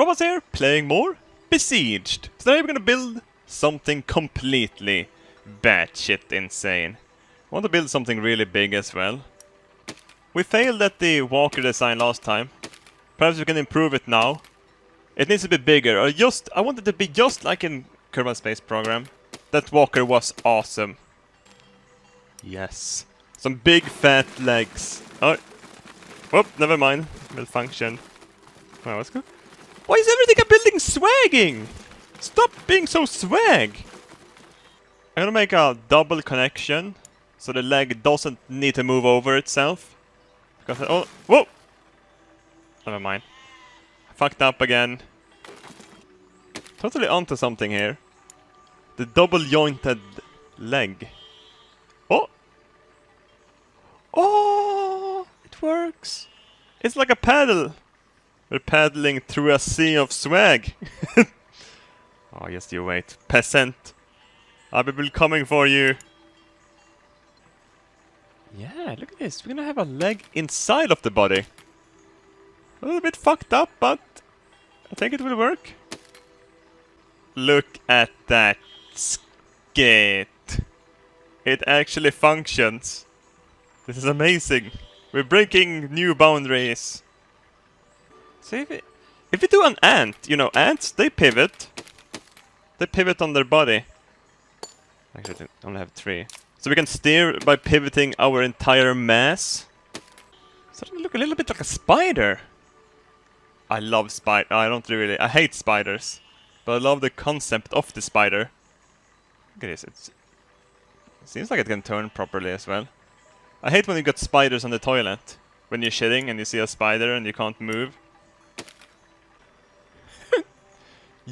Robot's here, playing more Besieged. So today we're gonna build something completely batshit insane. I want to build something really big as well. We failed at the walker design last time. Perhaps we can improve it now. It needs to be bigger, or just, I want it to be just like in Kerbal Space Program. That walker was awesome. Yes. Some big fat legs. Oh. Whoop, never mind. Malfunction. Well, let's go. Why is everything I'm building swagging? Stop being so swag! I'm gonna make a double connection so the leg doesn't need to move over itself. Because oh whoa! Never mind. I fucked up again. Totally onto something here. The double jointed leg. Oh! Oh! It works! It's like a paddle! We're paddling through a sea of swag. oh, yes, you wait. Peasant. I will be coming for you. Yeah, look at this. We're gonna have a leg inside of the body. A little bit fucked up, but I think it will work. Look at that skate. It actually functions. This is amazing. We're breaking new boundaries. So if, it, if you do an ant, you know, ants, they pivot. They pivot on their body. Actually, I only have three. So we can steer by pivoting our entire mass. Starting to look a little bit like a spider. I love spider. I don't really. I hate spiders, but I love the concept of the spider. Look at this. It's, it seems like it can turn properly as well. I hate when you got spiders on the toilet. When you're shitting and you see a spider and you can't move.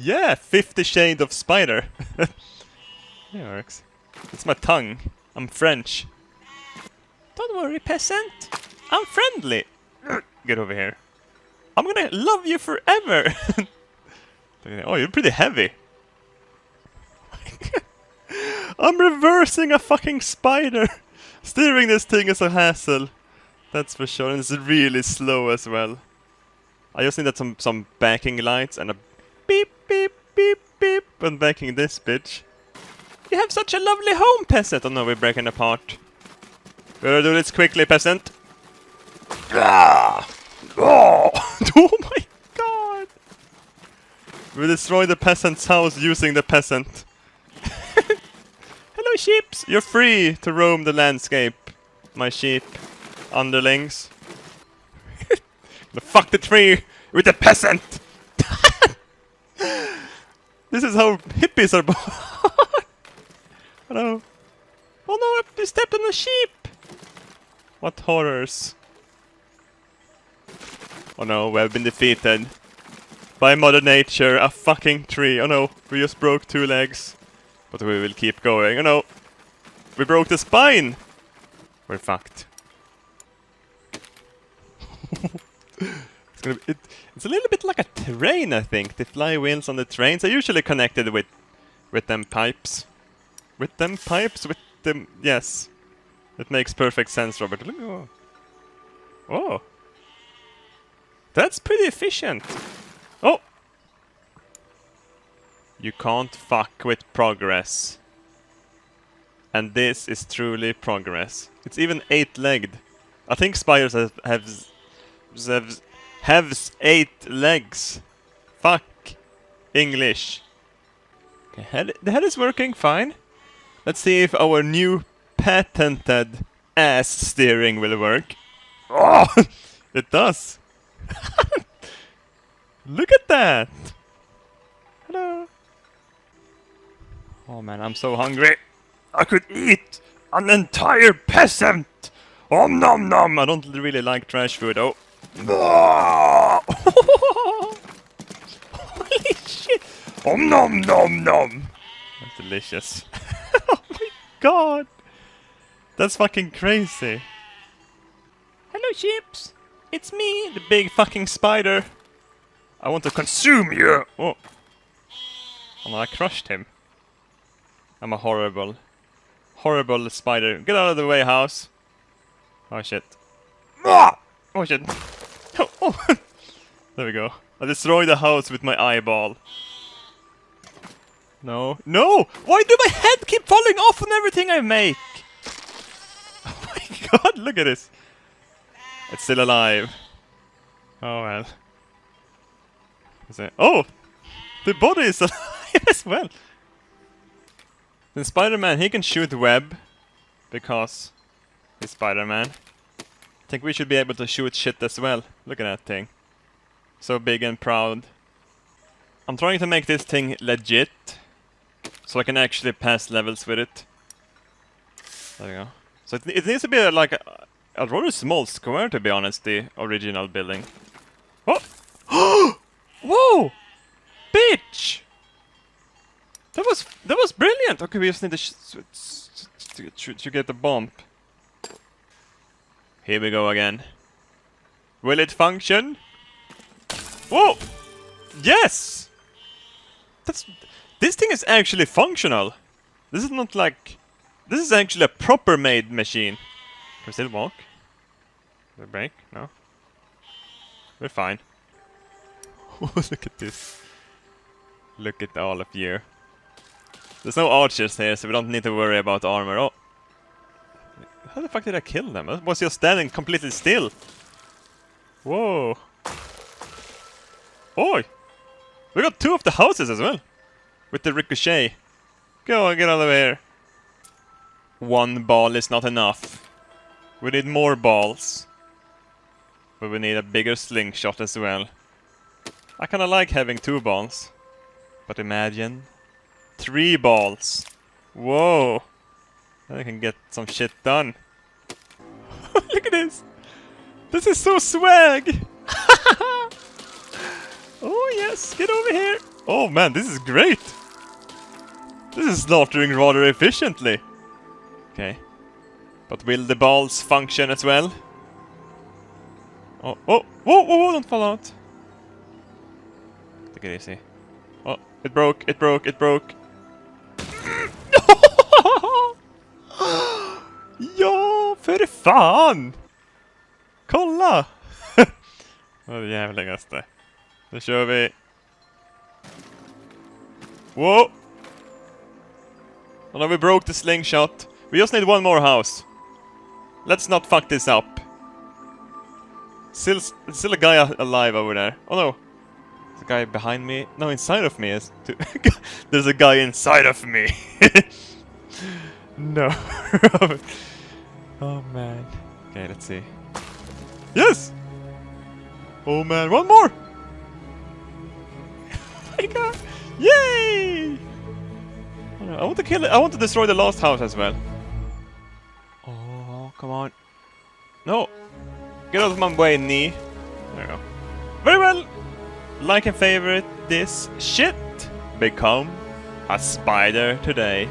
Yeah, Fifty Shades of Spider. it works. It's my tongue. I'm French. Don't worry, peasant. I'm friendly. Get over here. I'm gonna love you forever. oh, you're pretty heavy. I'm reversing a fucking spider. Steering this thing is a hassle. That's for sure. And it's really slow as well. I just need some some backing lights and a beep beep beep beep when backing this bitch. You have such a lovely home, peasant. Oh no, we're breaking apart. Better do this quickly, peasant. Ah! Oh! oh my god! We destroy the peasant's house using the peasant. Hello, sheeps! You're free to roam the landscape, my sheep underlings. the fuck the tree with the peasant! This is how hippies are born. Hello. Oh no, I stepped on a sheep! What horrors. Oh no, we have been defeated. By Mother Nature, a fucking tree. Oh no, we just broke two legs. But we will keep going. Oh no! We broke the spine! We're fucked. it's, gonna be, it, it's a little bit like a train, I think. The flywheels on the trains are usually connected with with them pipes. With them pipes? With them... Yes. It makes perfect sense, Robert. Look, oh. oh. That's pretty efficient. Oh! You can't fuck with progress. And this is truly progress. It's even eight-legged. I think spiders have, have, have, have eight legs. Fuck English. Okay, the head is working fine. Let's see if our new patented ass steering will work. Oh, it does. Look at that. Hello. Oh man, I'm so hungry. I could eat an entire peasant. Om nom nom. I don't really like trash food. Oh. Holy shit. Om nom nom nom. That's delicious. oh my god. That's fucking crazy. Hello, ships. It's me, the big fucking spider. I want to consume you. Oh. Oh, no, I crushed him. I'm a horrible, horrible spider. Get out of the way, house. Oh shit. Ah! Oh shit. Oh, there we go. I destroy the house with my eyeball. No. No! Why do my head keep falling off on everything I make? Oh my god, look at this. It's still alive. Oh well. Oh! The body is alive as well! Then Spider-Man, he can shoot web. Because he's Spider-Man. Think we should be able to shoot shit as well. Look at that thing. So big and proud. I'm trying to make this thing legit. So I can actually pass levels with it. There you go. So it, it needs to be a, like a, a rather small square to be honest, the original building. Oh! Whoa! Bitch! That was that was brilliant. Okay, we just need to to, get the bump. Here we go again. Will it function? Whoa! Yes! That's this thing is actually functional. This is not like this is actually a proper made machine. Can we still walk? It break? No. We're fine. Look at this. Look at all of you. There's no archers here, so we don't need to worry about armor. Oh. How the fuck did I kill them? I was just standing completely still. Whoa. Oi! We got two of the houses as well. With the ricochet. Go on, get out of here. One ball is not enough. We need more balls. But we need a bigger slingshot as well. I kinda like having two balls. But imagine three balls. Whoa. I can get some shit done. Look at this. This is so swag. oh yes, get over here. Oh man, this is great. This is slaughtering rather efficiently. Okay. But will the balls function as well? Oh, oh, whoa, whoa, whoa, don't fall out. Take it easy. Oh, it broke, it broke, it broke. för fan! Kolla! Det jävligaste. Nu kör vi. Whoa! And now we broke the slingshot. We just need one more house. Let's not fuck this up. Still, still a guy alive over there. Oh no. There's a guy behind me. No, inside of me is. There's a guy inside of me. no. Oh man. Okay, let's see. Yes! Oh man, one more! oh my god! Yay! I want to kill it. I want to destroy the last house as well. Oh, come on. No. Get out of my way, knee. There we go. Very well. Like and favorite this shit. Become a spider today.